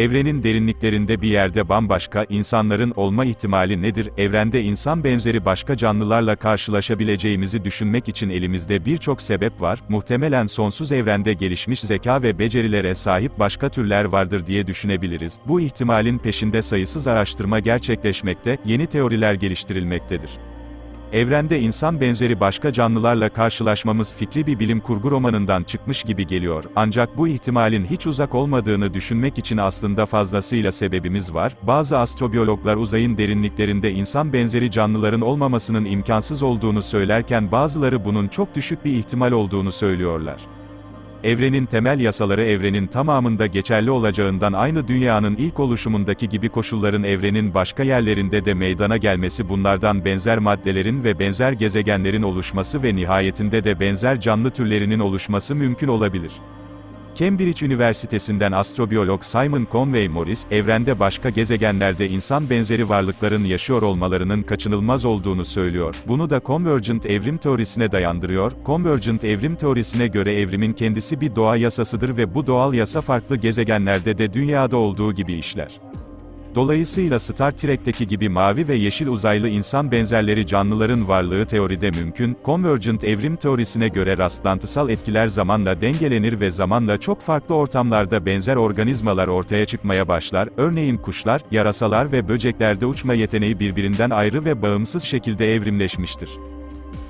Evrenin derinliklerinde bir yerde bambaşka insanların olma ihtimali nedir? Evrende insan benzeri başka canlılarla karşılaşabileceğimizi düşünmek için elimizde birçok sebep var. Muhtemelen sonsuz evrende gelişmiş zeka ve becerilere sahip başka türler vardır diye düşünebiliriz. Bu ihtimalin peşinde sayısız araştırma gerçekleşmekte, yeni teoriler geliştirilmektedir. Evrende insan benzeri başka canlılarla karşılaşmamız fikri bir bilim kurgu romanından çıkmış gibi geliyor. Ancak bu ihtimalin hiç uzak olmadığını düşünmek için aslında fazlasıyla sebebimiz var. Bazı astrobiyologlar uzayın derinliklerinde insan benzeri canlıların olmamasının imkansız olduğunu söylerken bazıları bunun çok düşük bir ihtimal olduğunu söylüyorlar. Evrenin temel yasaları evrenin tamamında geçerli olacağından aynı dünyanın ilk oluşumundaki gibi koşulların evrenin başka yerlerinde de meydana gelmesi bunlardan benzer maddelerin ve benzer gezegenlerin oluşması ve nihayetinde de benzer canlı türlerinin oluşması mümkün olabilir. Cambridge Üniversitesi'nden astrobiyolog Simon Conway Morris, evrende başka gezegenlerde insan benzeri varlıkların yaşıyor olmalarının kaçınılmaz olduğunu söylüyor. Bunu da Convergent evrim teorisine dayandırıyor. Convergent evrim teorisine göre evrimin kendisi bir doğa yasasıdır ve bu doğal yasa farklı gezegenlerde de dünyada olduğu gibi işler. Dolayısıyla Star Trek'teki gibi mavi ve yeşil uzaylı insan benzerleri canlıların varlığı teoride mümkün. Convergent evrim teorisine göre rastlantısal etkiler zamanla dengelenir ve zamanla çok farklı ortamlarda benzer organizmalar ortaya çıkmaya başlar. Örneğin kuşlar, yarasalar ve böceklerde uçma yeteneği birbirinden ayrı ve bağımsız şekilde evrimleşmiştir.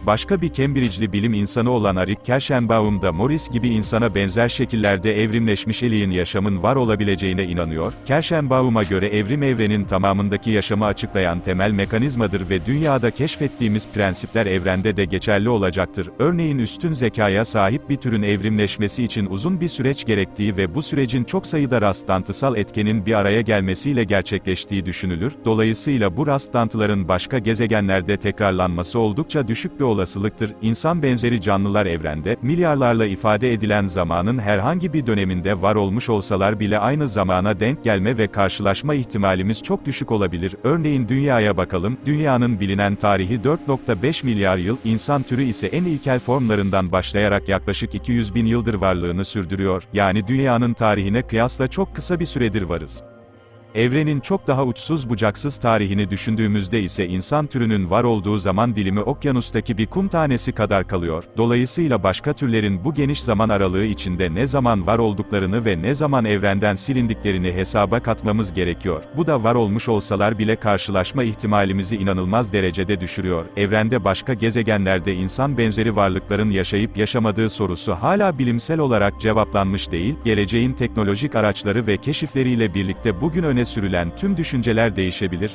Başka bir Cambridge'li bilim insanı olan Arik Kirschenbaum da Morris gibi insana benzer şekillerde evrimleşmiş eliğin yaşamın var olabileceğine inanıyor. Kirschenbaum'a göre evrim evrenin tamamındaki yaşamı açıklayan temel mekanizmadır ve dünyada keşfettiğimiz prensipler evrende de geçerli olacaktır. Örneğin üstün zekaya sahip bir türün evrimleşmesi için uzun bir süreç gerektiği ve bu sürecin çok sayıda rastlantısal etkenin bir araya gelmesiyle gerçekleştiği düşünülür. Dolayısıyla bu rastlantıların başka gezegenlerde tekrarlanması oldukça düşük bir olasılıktır. İnsan benzeri canlılar evrende, milyarlarla ifade edilen zamanın herhangi bir döneminde var olmuş olsalar bile aynı zamana denk gelme ve karşılaşma ihtimalimiz çok düşük olabilir. Örneğin dünyaya bakalım, dünyanın bilinen tarihi 4.5 milyar yıl, insan türü ise en ilkel formlarından başlayarak yaklaşık 200 bin yıldır varlığını sürdürüyor. Yani dünyanın tarihine kıyasla çok kısa bir süredir varız. Evrenin çok daha uçsuz bucaksız tarihini düşündüğümüzde ise insan türünün var olduğu zaman dilimi okyanustaki bir kum tanesi kadar kalıyor. Dolayısıyla başka türlerin bu geniş zaman aralığı içinde ne zaman var olduklarını ve ne zaman evrenden silindiklerini hesaba katmamız gerekiyor. Bu da var olmuş olsalar bile karşılaşma ihtimalimizi inanılmaz derecede düşürüyor. Evrende başka gezegenlerde insan benzeri varlıkların yaşayıp yaşamadığı sorusu hala bilimsel olarak cevaplanmış değil. Geleceğin teknolojik araçları ve keşifleriyle birlikte bugün öne sürülen tüm düşünceler değişebilir.